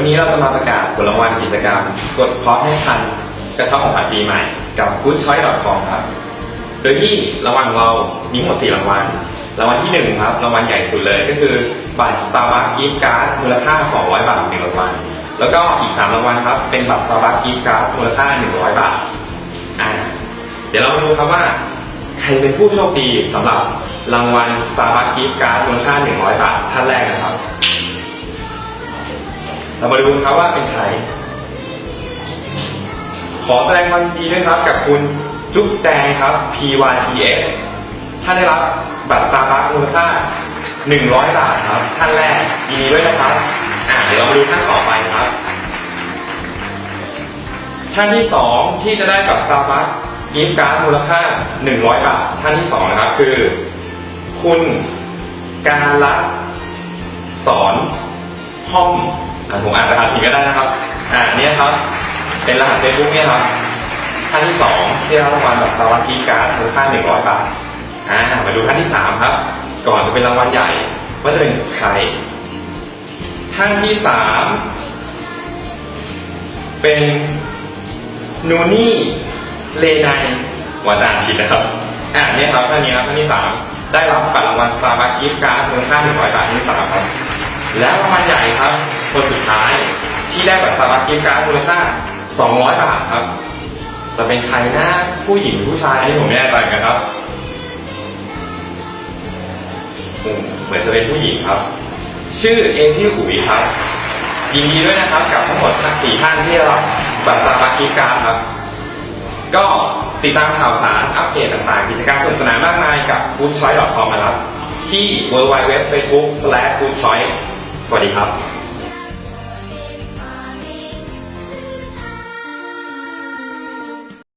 วันนี้เราจะมาประกาศผลรางวัลกิจกรรม กดเพาะให้ทันกระเท่าของขวัญปีใหม่ กับ goodchoice.com ครับ โดยที่รางวัลเรามีหมด4รางวัล รางวัลที่ 1 ครับ รางวัลใหญ่สุดเลยก็คือ บัตร Starbucks Gift Card มูลค่า 200 บาทหนึ่งรางวัล แล้วก็อีก 3 รางวัลครับ เป็นบัตร Starbucks Gift Card มูลค่า 100 บาท อ่า เดี๋ยวเรามาดูครับว่า ใครเป็นผู้โชคดีสำหรับรางวัล Starbucks Gift Card มูลค่า 100 บาทท่านแรกนะครับ เรามาดูกันครับว่าเป็นใคร ขอแสดงความยินดีด้วยครับกับคุณจุ๊บแจงครับ PYTS ท่านได้รับบัตรสตาร์บัคมูลค่า 100 บาทครับ ท่านแรกยินดีด้วยนะครับ อ่าเดี๋ยวเรามาดูท่านต่อไปครับ ท่านที่สองที่จะได้บัตรสตาร์บัคกิฟต์การ์ดมูลค่า 100 บาท ท่านที่สองนะครับ คือ คุณการรัตสอนห้อง ผมอ่านรหัสผิดก็ได้นะครับ อ่าเนี่ยครับ เป็นรหัสเฟซบุ๊กเนี่ยครับท่านที่สองที่ได้รับรางวัลแบบสวัสดิการ์ดมูลค่า100บาทอ่ามาดูท่านที่สามครับ ก่อนจะเป็นรางวัลใหญ่ว่าจะเป็นใครท่านที่สามเป็นนูนี่เลไนวาจานผิดนะครับ อ่าเนี่ยครับท่านนี้ครับท่านที่สามได้รับบัตรรางวัลสตาร์บัคกิฟต์การ์ดมูลค่า100บาทที่สามครับ และรางวัลใหญ่ครับ คนสุดท้ายที่ได้บัตรสตาร์บัคกิฟต์การ์ดมูลค่า200 บาทครับ จะเป็นใครน้าผู้หญิงผู้ชายอันนี้ผมไม่แน่ใจนกันครับเหมือนจะเป็นผู้หญิงครับ ชื่อเอพี่อุ๋ยครับยินดีด้วยนะครับกับทั้งหมดทั้งสี่ท่านที่รับบัตรสตาร์บัคกิฟต์การ์ดครับ ก็ติดตามข่าวสารอัปเดตต่างๆกิจกรรมสนุกสนานมากมายกับ foodchoice.com นะครับที่ www.facebook/foodchoice สวัสดีครับ